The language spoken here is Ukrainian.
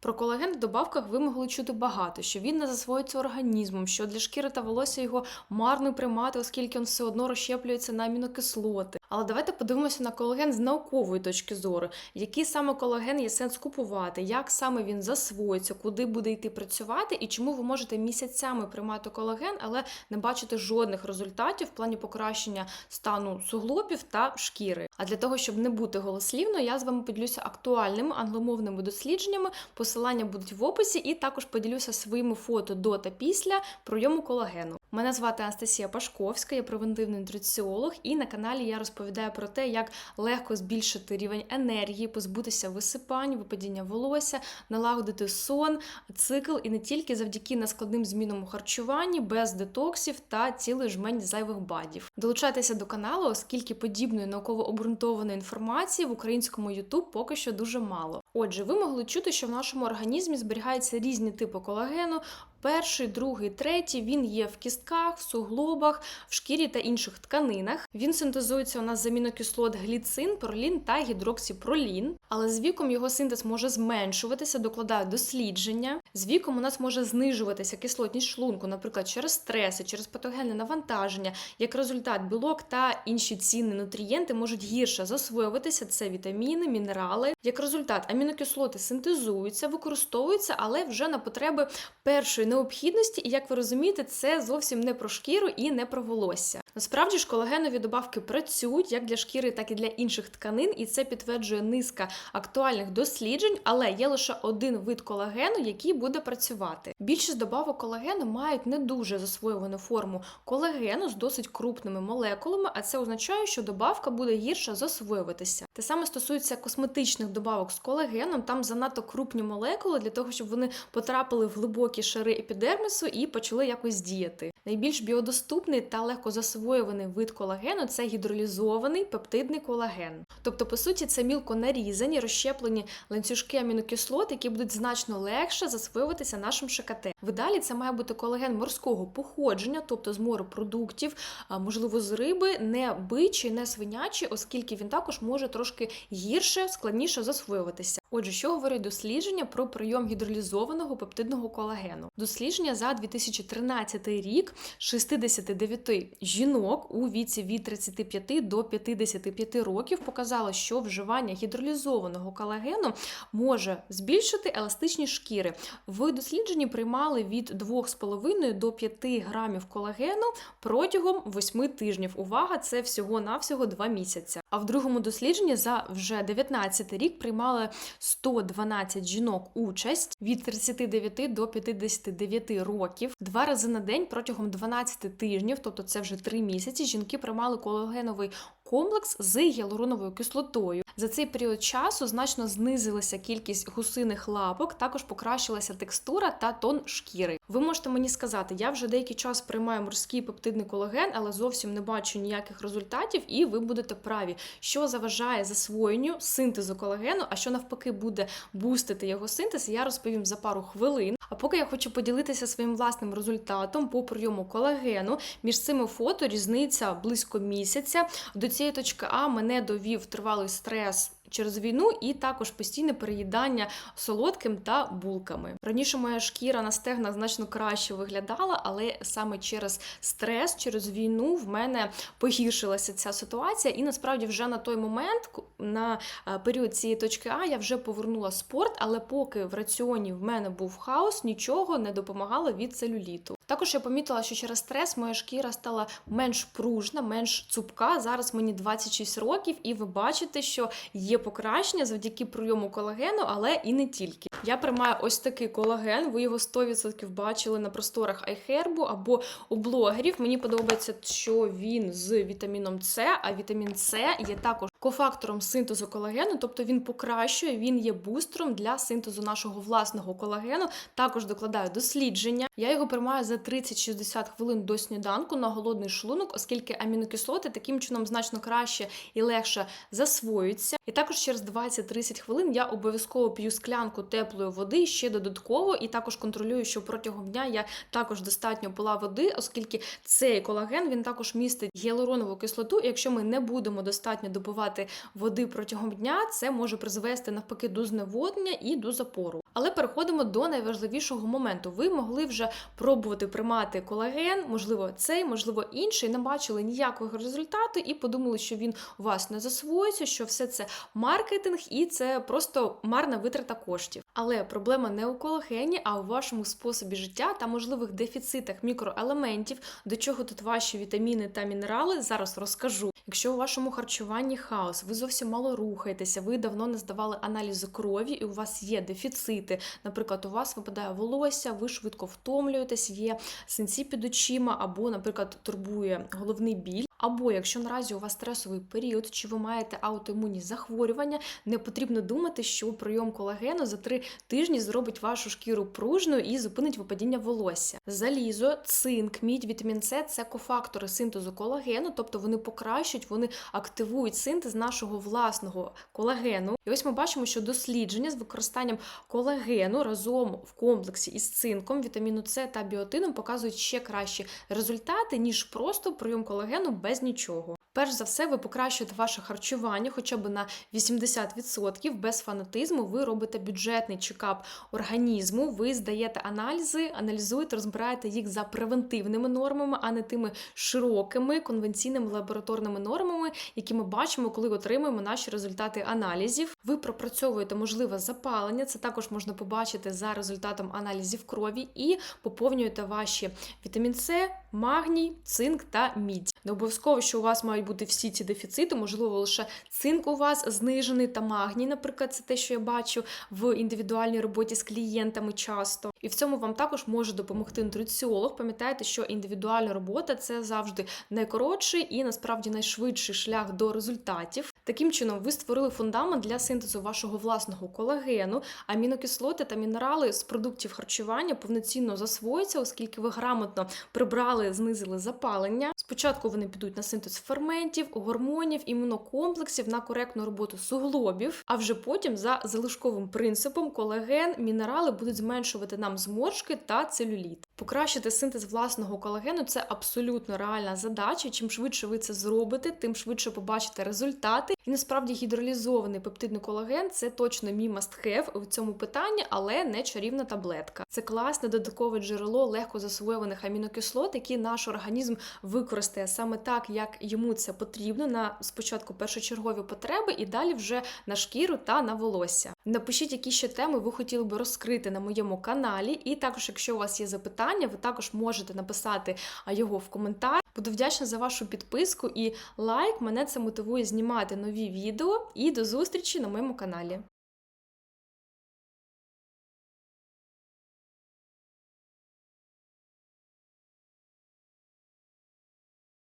Про колаген в добавках ви могли чути багато, що він не засвоюється організмом, що для шкіри та волосся його марно приймати, оскільки він все одно розщеплюється на амінокислоти. Але давайте подивимося на колаген з наукової точки зору, який саме колаген є сенс купувати, як саме він засвоїться, куди буде йти працювати, і чому ви можете місяцями приймати колаген, але не бачити жодних результатів в плані покращення стану суглобів та шкіри. А для того, щоб не бути голослівною, я з вами поділюся актуальними англомовними дослідженнями. Посилання будуть в описі, і також поділюся своїми фото до та після прийому колагену. Мене звати Анастасія Пашковська, я превентивний нутриціолог, і на каналі я розповідаю про те, як легко збільшити рівень енергії, позбутися висипань, випадіння волосся, налагодити сон, цикл і не тільки завдяки нескладним змінам у харчуванні, без детоксів та цілий жмень зайвих бадів. Долучайтеся до каналу, оскільки подібної науково обґрунтованої інформації в українському YouTube поки що дуже мало. Отже, ви могли чути, що в нашому організмі зберігаються різні типи колагену. Перший, другий, третій він є в кістках, в суглобах, в шкірі та інших тканинах. Він синтезується у нас з амінокислот гліцин, пролін та гідроксіпролін. Але з віком його синтез може зменшуватися, докладають дослідження. З віком у нас може знижуватися кислотність шлунку, наприклад, через стреси, через патогенне навантаження. Як результат, білок та інші цінні нутрієнти можуть гірше засвоюватися. Це вітаміни, мінерали. Як результат, амінокислоти синтезуються, використовуються, але вже на потреби першої необхідності, і як ви розумієте, це зовсім не про шкіру і не про волосся. Насправді ж колагенові добавки працюють як для шкіри, так і для інших тканин, і це підтверджує низка актуальних досліджень, але є лише один вид колагену, який буде працювати. Більшість добавок колагену мають не дуже засвоювану форму колагену з досить крупними молекулами, а це означає, що добавка буде гірше засвоюватися. Те саме стосується косметичних добавок з колагеном, там занадто крупні молекули для того, щоб вони потрапили в глибокі шари епідермісу і почали якось діяти. Найбільш біодоступний та легко засвоюваний вид колагену це гідролізований пептидний колаген. Тобто, по суті, це мілко нарізані, розщеплені ланцюжки амінокислот, які будуть значно легше засвоюватися нашим ШКТ. В ідеалі це має бути колаген морського походження, тобто з морепродуктів, а, можливо, з риби, не бичий, не свинячий, оскільки він також може трошки гірше, складніше засвоюватися. Отже, що говорять дослідження про прийом гідролізованого пептидного колагену? Дослідження за 2013 рік 69 жінок у віці від 35 до 55 років показало, що вживання гідролізованого колагену може збільшити еластичність шкіри. В дослідженні приймали від 2,5 до 5 грамів колагену протягом 8 тижнів. Увага, це всього-навсього 2 місяці. А в другому дослідженні за вже 19 рік приймали 112 жінок участь від 39 до 59 років. Два рази на день протягом 12 тижнів, тобто це вже 3 місяці. Жінки приймали колагеновий комплекс з гіалуроновою кислотою. За цей період часу значно знизилася кількість гусиних лапок, також покращилася текстура та тон шкіри. Ви можете мені сказати, я вже деякий час приймаю морський пептидний колаген, але зовсім не бачу ніяких результатів, і ви будете праві, що заважає засвоєнню синтезу колагену, а що навпаки буде бустити його синтез, я розповім за пару хвилин. А поки я хочу поділитися своїм власним результатом по прийому колагену. Між цими фото різниця близько місяця. До цієї точки А мене довів тривалий стрес. Через війну і також постійне переїдання солодким та булками. Раніше моя шкіра на стегнах значно краще виглядала, але саме через стрес, через війну в мене погіршилася ця ситуація. І насправді вже на той момент, на е, період цієї точки А, я вже повернула спорт, але поки в раціоні в мене був хаос, нічого не допомагало від целюліту. Також я помітила, що через стрес моя шкіра стала менш пружна, менш цупка. Зараз мені 26 років, і ви бачите, що є покращення завдяки прийому колагену, але і не тільки. Я приймаю ось такий колаген. Ви його 100% бачили на просторах айхербу або у блогерів. Мені подобається, що він з вітаміном С, а вітамін С є також кофактором синтезу колагену, тобто він покращує, він є бустером для синтезу нашого власного колагену. Також докладаю дослідження. Я його приймаю за 30-60 хвилин до сніданку на голодний шлунок, оскільки амінокислоти таким чином значно краще і легше засвоюються. І також через 20-30 хвилин я обов'язково п'ю склянку теплої води ще додатково, і також контролюю, що протягом дня я також достатньо пила води, оскільки цей колаген він також містить гіалуронову кислоту. І якщо ми не будемо достатньо допивати води протягом дня, це може призвести навпаки до зневоднення і до запору. Але переходимо до найважливішого моменту. Ви могли вже пробувати приймати колаген, можливо, цей, можливо, інший, не бачили ніякого результату і подумали, що він у вас не засвоюється, що все це маркетинг і це просто марна витрата коштів. Але проблема не у колагені, а у вашому способі життя та можливих дефіцитах мікроелементів, до чого тут ваші вітаміни та мінерали. Зараз розкажу. Якщо у вашому харчуванні хаос, ви зовсім мало рухаєтеся, ви давно не здавали аналізи крові, і у вас є дефіцити. Наприклад, у вас випадає волосся, ви швидко втомлюєтесь, є синці під очима, або, наприклад, турбує головний біль. Або якщо наразі у вас стресовий період, чи ви маєте аутоімунні захворювання, не потрібно думати, що прийом колагену за три тижні зробить вашу шкіру пружною і зупинить випадіння волосся. Залізо, цинк, мідь, вітамін С це кофактори синтезу колагену, тобто вони покращують, вони активують синтез нашого власного колагену. І ось ми бачимо, що дослідження з використанням колагену разом в комплексі із цинком, вітаміну С та біотином показують ще кращі результати, ніж просто прийом колагену нічого. Перш за все, ви покращуєте ваше харчування хоча б на 80% без фанатизму. Ви робите бюджетний чекап організму, ви здаєте аналізи, аналізуєте, розбираєте їх за превентивними нормами, а не тими широкими конвенційними лабораторними нормами, які ми бачимо, коли отримуємо наші результати аналізів. Ви пропрацьовуєте можливе запалення. Це також можна побачити за результатом аналізів крові, і поповнюєте ваші вітамін С, магній, цинк та мідь. Не обов'язково, що у вас мають бути всі ці дефіцити, можливо, лише цинк у вас знижений та магній, наприклад, це те, що я бачу в індивідуальній роботі з клієнтами часто. І в цьому вам також може допомогти нутриціолог. Пам'ятайте, що індивідуальна робота це завжди найкоротший і насправді найшвидший шлях до результатів. Таким чином, ви створили фундамент для синтезу вашого власного колагену, амінокислоти та мінерали з продуктів харчування повноцінно засвоюються, оскільки ви грамотно прибрали, знизили запалення. Спочатку вони підуть на синтез ферментів, гормонів, імунокомплексів, на коректну роботу суглобів, а вже потім за залишковим принципом колаген, мінерали будуть зменшувати нам зморшки та целюліт. Покращити синтез власного колагену це абсолютно реальна задача. Чим швидше ви це зробите, тим швидше побачите результати. І насправді гідролізований пептидний колаген це точно мій must-have в цьому питанні, але не чарівна таблетка. Це класне додаткове джерело легко засвоюваних амінокислот, які наш організм використає саме так, як йому це потрібно на спочатку першочергові потреби, і далі вже на шкіру та на волосся. Напишіть, які ще теми ви хотіли би розкрити на моєму каналі, і також, якщо у вас є запитання, ви також можете написати його в коментар. Буду вдячна за вашу підписку і лайк. Мене це мотивує знімати нові відео. І до зустрічі на моєму каналі.